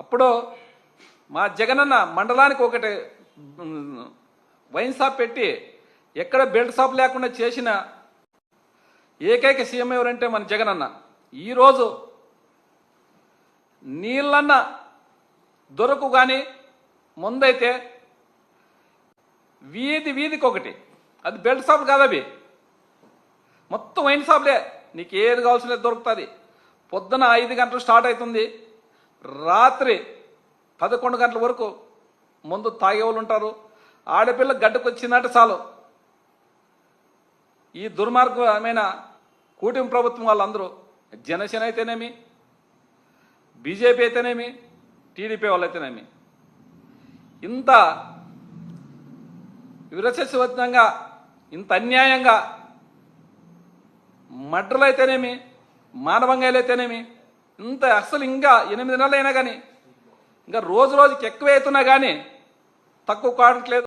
అప్పుడు మా జగనన్న మండలానికి ఒకటి వైన్ షాప్ పెట్టి ఎక్కడ బెల్ట్ షాప్ లేకుండా చేసిన ఏకైక సీఎం ఎవరంటే మన జగనన్న. ఈరోజు నీళ్ళన్న దొరకు కానీ ముందైతే వీధి వీధికి ఒకటి. అది బెల్ట్ షాప్ కాదు అవి. మొత్తం వైన్ షాప్లే. నీకు ఏది కావాల్సిన దొరుకుతుంది. పొద్దున ఐదు గంటలు స్టార్ట్ అవుతుంది. రాత్రి పదకొండు గంటల వరకు ముందు తాగేవాళ్ళు ఉంటారు ఆడపిల్ల గడ్డకు వచ్చిందంటే చాలు. ఈ దుర్మార్గమైన కూటమి ప్రభుత్వం వాళ్ళందరూ జనసేన అయితేనేమి బీజేపీ అయితేనేమి టీడీపీ వాళ్ళు అయితేనేమి. ఇంత విరసస్వతంగా ఇంత అన్యాయంగా మడ్రలు అయితేనేమి అయితేనేమి ఇంత అసలు ఇంకా ఎనిమిది నెలలైనా కానీ ఇంకా రోజు రోజుకి ఎక్కువ అవుతున్నా కానీ తక్కువ కావట్లేదు